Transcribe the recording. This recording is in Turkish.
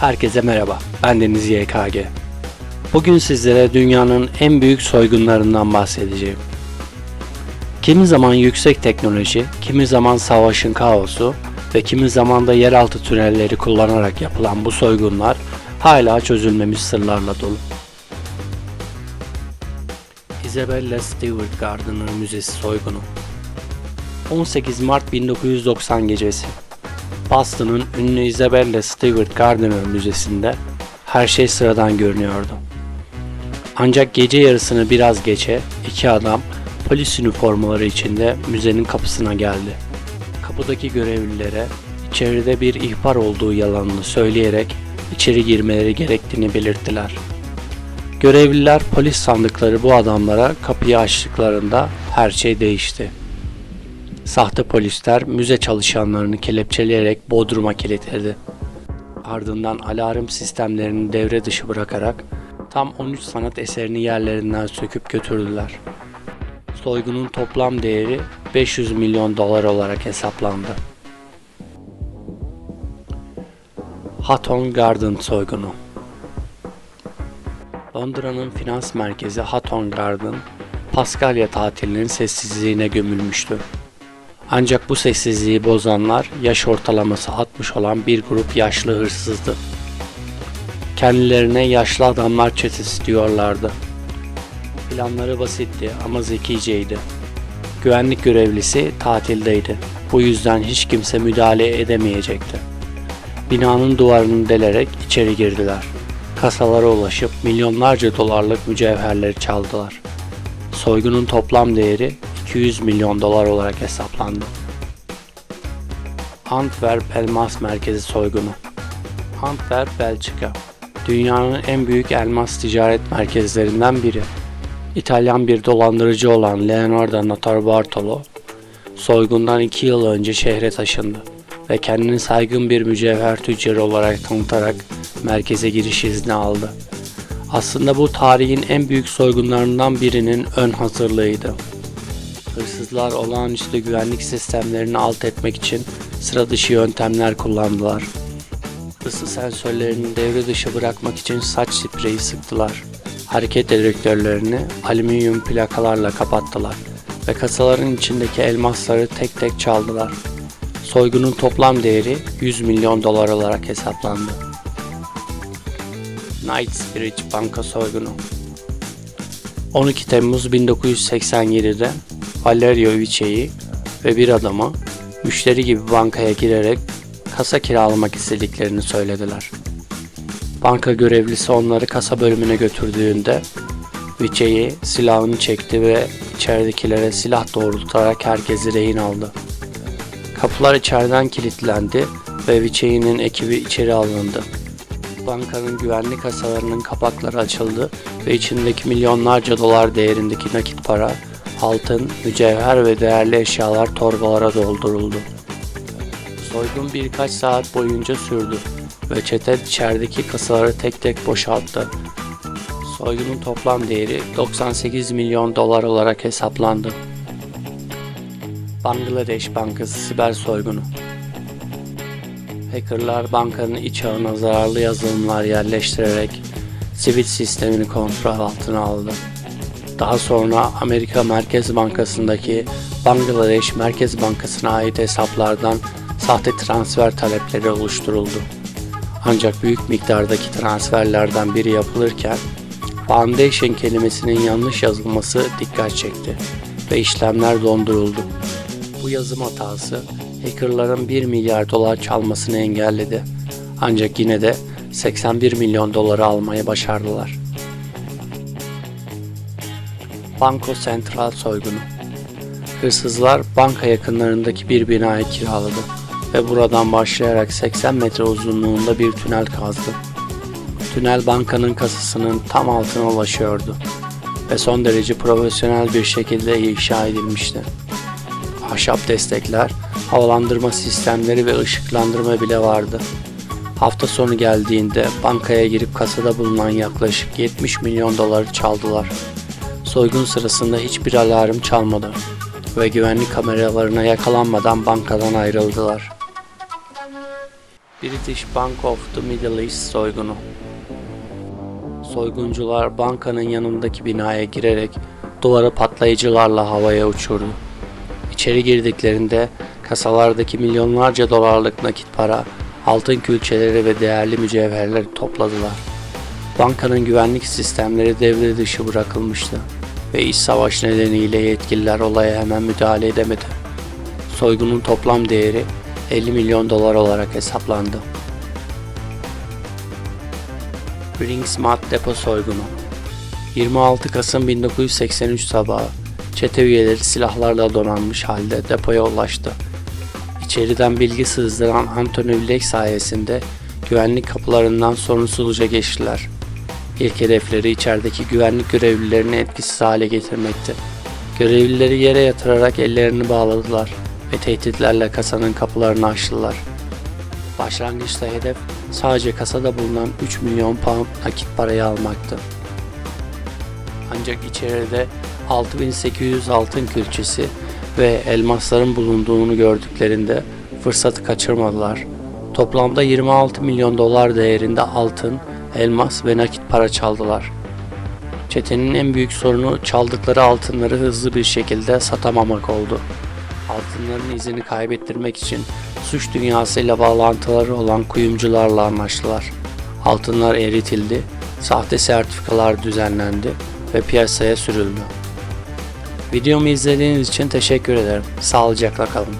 Herkese merhaba, ben Deniz YKG. Bugün sizlere dünyanın en büyük soygunlarından bahsedeceğim. Kimi zaman yüksek teknoloji, kimi zaman savaşın kaosu ve kimi zaman da yeraltı tünelleri kullanarak yapılan bu soygunlar hala çözülmemiş sırlarla dolu. Isabella Stewart Gardner Müzesi soygunu 18 Mart 1990 gecesi Boston'ın ünlü Isabella Stewart Gardner Müzesi'nde her şey sıradan görünüyordu. Ancak gece yarısını biraz geçe iki adam polis üniformaları içinde müzenin kapısına geldi. Kapıdaki görevlilere içeride bir ihbar olduğu yalanını söyleyerek içeri girmeleri gerektiğini belirttiler. Görevliler polis sandıkları bu adamlara kapıyı açtıklarında her şey değişti. Sahte polisler müze çalışanlarını kelepçeleyerek Bodrum'a kilitledi. Ardından alarm sistemlerini devre dışı bırakarak tam 13 sanat eserini yerlerinden söküp götürdüler. Soygunun toplam değeri 500 milyon dolar olarak hesaplandı. Hatton Garden soygunu Londra'nın finans merkezi Hatton Garden, Paskalya tatilinin sessizliğine gömülmüştü. Ancak bu sessizliği bozanlar yaş ortalaması 60 olan bir grup yaşlı hırsızdı. Kendilerine yaşlı adamlar çetesi diyorlardı. Planları basitti ama zekiceydi. Güvenlik görevlisi tatildeydi. Bu yüzden hiç kimse müdahale edemeyecekti. Binanın duvarını delerek içeri girdiler. Kasalara ulaşıp milyonlarca dolarlık mücevherleri çaldılar. Soygunun toplam değeri 200 milyon dolar olarak hesaplandı. Antwerp Elmas Merkezi soygunu Antwerp, Belçika Dünyanın en büyük elmas ticaret merkezlerinden biri. İtalyan bir dolandırıcı olan Leonardo Notarbartolo, soygundan iki yıl önce şehre taşındı ve kendini saygın bir mücevher tüccarı olarak tanıtarak merkeze giriş izni aldı. Aslında bu tarihin en büyük soygunlarından birinin ön hazırlığıydı. Hırsızlar olağanüstü güvenlik sistemlerini alt etmek için sıra dışı yöntemler kullandılar. Isı sensörlerini devre dışı bırakmak için saç spreyi sıktılar. Hareket dedektörlerini alüminyum plakalarla kapattılar ve kasaların içindeki elmasları tek tek çaldılar. Soygunun toplam değeri 100 milyon dolar olarak hesaplandı. Knightsbridge Banka soygunu 12 Temmuz 1987'de Valerio Vice'yi ve bir adamı müşteri gibi bankaya girerek kasa kiralamak istediklerini söylediler. Banka görevlisi onları kasa bölümüne götürdüğünde Vice'yi silahını çekti ve içeridekilere silah doğrultarak herkesi rehin aldı. Kapılar içeriden kilitlendi ve Vice'nin ekibi içeri alındı. Bankanın güvenlik kasalarının kapakları açıldı ve içindeki milyonlarca dolar değerindeki nakit para altın, mücevher ve değerli eşyalar torbalara dolduruldu. Soygun birkaç saat boyunca sürdü ve çete içerideki kasaları tek tek boşalttı. Soygunun toplam değeri 98 milyon dolar olarak hesaplandı. Bangladeş Bankası siber soygunu Hackerlar bankanın iç ağına zararlı yazılımlar yerleştirerek sivil sistemini kontrol altına aldı. Daha sonra Amerika Merkez Bankası'ndaki Bangladeş Merkez Bankası'na ait hesaplardan sahte transfer talepleri oluşturuldu. Ancak büyük miktardaki transferlerden biri yapılırken Foundation kelimesinin yanlış yazılması dikkat çekti ve işlemler donduruldu. Bu yazım hatası hackerların 1 milyar dolar çalmasını engelledi. Ancak yine de 81 milyon doları almayı başardılar. Banko Central soygunu. Hırsızlar banka yakınlarındaki bir binayı kiraladı ve buradan başlayarak 80 metre uzunluğunda bir tünel kazdı. Tünel bankanın kasasının tam altına ulaşıyordu ve son derece profesyonel bir şekilde inşa edilmişti. Ahşap destekler, havalandırma sistemleri ve ışıklandırma bile vardı. Hafta sonu geldiğinde bankaya girip kasada bulunan yaklaşık 70 milyon doları çaldılar. Soygun sırasında hiçbir alarm çalmadı ve güvenlik kameralarına yakalanmadan bankadan ayrıldılar. British Bank of the Middle East soygunu. Soyguncular bankanın yanındaki binaya girerek duvarı patlayıcılarla havaya uçurdu. İçeri girdiklerinde kasalardaki milyonlarca dolarlık nakit para, altın külçeleri ve değerli mücevherleri topladılar. Bankanın güvenlik sistemleri devre dışı bırakılmıştı ve iç savaş nedeniyle yetkililer olaya hemen müdahale edemedi. Soygunun toplam değeri 50 milyon dolar olarak hesaplandı. Bringsmart depo soygunu 26 Kasım 1983 sabahı çete üyeleri silahlarla donanmış halde depoya ulaştı. İçeriden bilgi sızdıran Anthony Blake sayesinde güvenlik kapılarından sorunsuzca geçtiler. İlk hedefleri içerideki güvenlik görevlilerini etkisiz hale getirmekti. Görevlileri yere yatırarak ellerini bağladılar ve tehditlerle kasanın kapılarını açtılar. Başlangıçta hedef sadece kasada bulunan 3 milyon pound nakit parayı almaktı. Ancak içeride 6800 altın külçesi ve elmasların bulunduğunu gördüklerinde fırsatı kaçırmadılar. Toplamda 26 milyon dolar değerinde altın, elmas ve nakit para çaldılar. Çetenin en büyük sorunu çaldıkları altınları hızlı bir şekilde satamamak oldu. Altınların izini kaybettirmek için suç dünyasıyla bağlantıları olan kuyumcularla anlaştılar. Altınlar eritildi, sahte sertifikalar düzenlendi ve piyasaya sürüldü. Videomu izlediğiniz için teşekkür ederim. Sağlıcakla kalın.